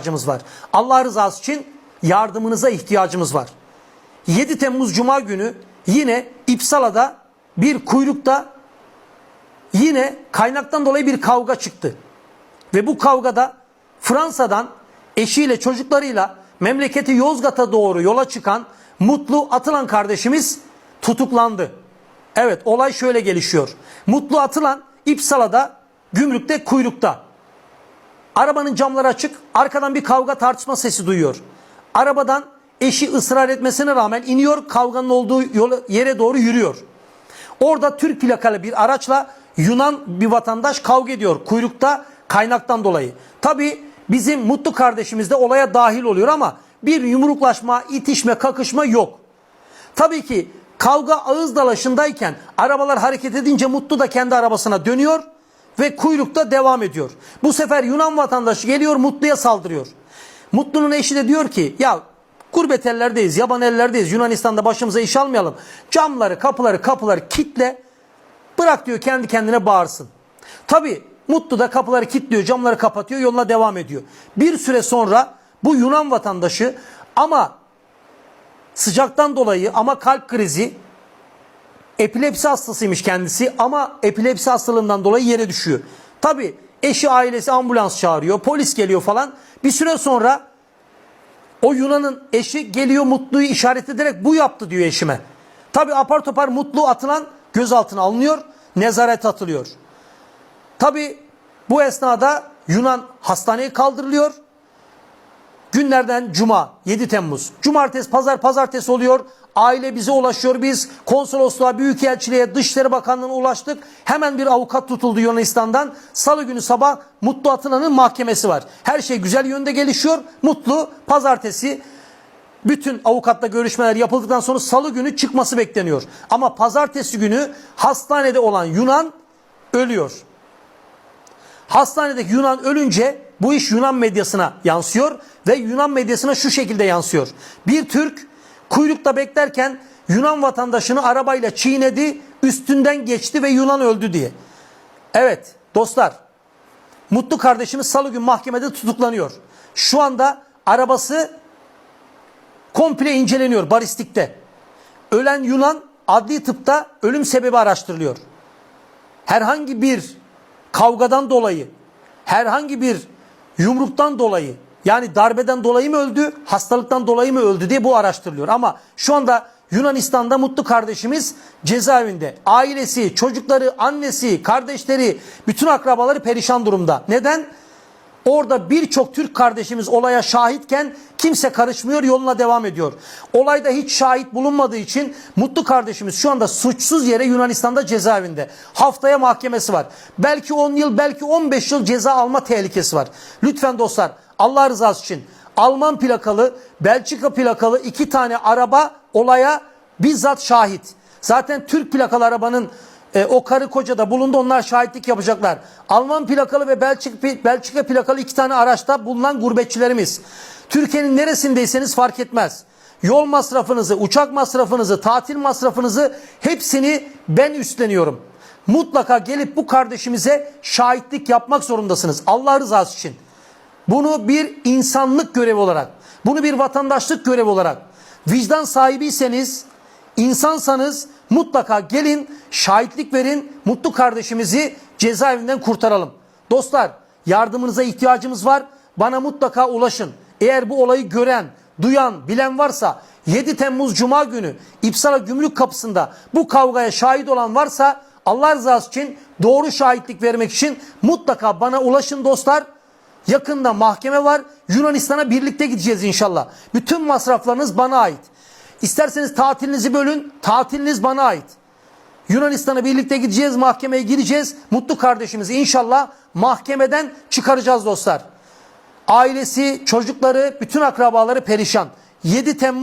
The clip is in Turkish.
ihtiyacımız var. Allah rızası için yardımınıza ihtiyacımız var. 7 Temmuz Cuma günü yine İpsala'da bir kuyrukta yine kaynaktan dolayı bir kavga çıktı. Ve bu kavgada Fransa'dan eşiyle çocuklarıyla memleketi Yozgat'a doğru yola çıkan Mutlu Atılan kardeşimiz tutuklandı. Evet olay şöyle gelişiyor. Mutlu Atılan İpsala'da gümrükte kuyrukta. Arabanın camları açık. Arkadan bir kavga tartışma sesi duyuyor. Arabadan eşi ısrar etmesine rağmen iniyor. Kavganın olduğu yola, yere doğru yürüyor. Orada Türk plakalı bir araçla Yunan bir vatandaş kavga ediyor. Kuyrukta kaynaktan dolayı. Tabi bizim Mutlu kardeşimiz de olaya dahil oluyor ama bir yumruklaşma, itişme, kakışma yok. Tabii ki kavga ağız dalaşındayken arabalar hareket edince Mutlu da kendi arabasına dönüyor ve kuyrukta devam ediyor. Bu sefer Yunan vatandaşı geliyor Mutlu'ya saldırıyor. Mutlu'nun eşi de diyor ki ya gurbet ellerdeyiz, yaban ellerdeyiz. Yunanistan'da başımıza iş almayalım. Camları, kapıları, kapıları kitle. Bırak diyor kendi kendine bağırsın. Tabii Mutlu da kapıları kilitliyor, camları kapatıyor, yoluna devam ediyor. Bir süre sonra bu Yunan vatandaşı ama sıcaktan dolayı ama kalp krizi epilepsi hastasıymış kendisi ama epilepsi hastalığından dolayı yere düşüyor. Tabi eşi ailesi ambulans çağırıyor polis geliyor falan bir süre sonra o Yunan'ın eşi geliyor Mutlu'yu işaret ederek bu yaptı diyor eşime. Tabi apar topar Mutlu atılan gözaltına alınıyor nezaret atılıyor. Tabi bu esnada Yunan hastaneye kaldırılıyor. Günlerden cuma 7 Temmuz. Cumartesi pazar pazartesi oluyor. Aile bize ulaşıyor. Biz konsolosluğa, büyükelçiliğe, Dışişleri Bakanlığı'na ulaştık. Hemen bir avukat tutuldu Yunanistan'dan. Salı günü sabah Mutlu Atılan'ın mahkemesi var. Her şey güzel yönde gelişiyor. Mutlu pazartesi bütün avukatla görüşmeler yapıldıktan sonra salı günü çıkması bekleniyor. Ama pazartesi günü hastanede olan Yunan ölüyor. Hastanedeki Yunan ölünce bu iş Yunan medyasına yansıyor ve Yunan medyasına şu şekilde yansıyor. Bir Türk kuyrukta beklerken Yunan vatandaşını arabayla çiğnedi, üstünden geçti ve Yunan öldü diye. Evet dostlar, Mutlu kardeşimiz salı gün mahkemede tutuklanıyor. Şu anda arabası komple inceleniyor baristikte. Ölen Yunan adli tıpta ölüm sebebi araştırılıyor. Herhangi bir kavgadan dolayı, herhangi bir yumruktan dolayı yani darbeden dolayı mı öldü, hastalıktan dolayı mı öldü diye bu araştırılıyor. Ama şu anda Yunanistan'da mutlu kardeşimiz cezaevinde. Ailesi, çocukları, annesi, kardeşleri, bütün akrabaları perişan durumda. Neden? Orada birçok Türk kardeşimiz olaya şahitken kimse karışmıyor yoluna devam ediyor. Olayda hiç şahit bulunmadığı için Mutlu kardeşimiz şu anda suçsuz yere Yunanistan'da cezaevinde. Haftaya mahkemesi var. Belki 10 yıl belki 15 yıl ceza alma tehlikesi var. Lütfen dostlar Allah rızası için Alman plakalı Belçika plakalı iki tane araba olaya bizzat şahit. Zaten Türk plakalı arabanın e, o karı koca da bulundu onlar şahitlik yapacaklar. Alman plakalı ve Belçika, Belçika plakalı iki tane araçta bulunan gurbetçilerimiz. Türkiye'nin neresindeyseniz fark etmez. Yol masrafınızı, uçak masrafınızı, tatil masrafınızı hepsini ben üstleniyorum. Mutlaka gelip bu kardeşimize şahitlik yapmak zorundasınız. Allah rızası için. Bunu bir insanlık görevi olarak, bunu bir vatandaşlık görevi olarak, vicdan sahibiyseniz, insansanız mutlaka gelin, şahitlik verin, mutlu kardeşimizi cezaevinden kurtaralım. Dostlar, yardımınıza ihtiyacımız var. Bana mutlaka ulaşın. Eğer bu olayı gören, duyan, bilen varsa 7 Temmuz Cuma günü İpsala Gümrük Kapısı'nda bu kavgaya şahit olan varsa Allah rızası için doğru şahitlik vermek için mutlaka bana ulaşın dostlar. Yakında mahkeme var. Yunanistan'a birlikte gideceğiz inşallah. Bütün masraflarınız bana ait. İsterseniz tatilinizi bölün. Tatiliniz bana ait. Yunanistan'a birlikte gideceğiz. Mahkemeye gireceğiz. Mutlu kardeşimizi inşallah mahkemeden çıkaracağız dostlar. Ailesi, çocukları, bütün akrabaları perişan. 7 Temmuz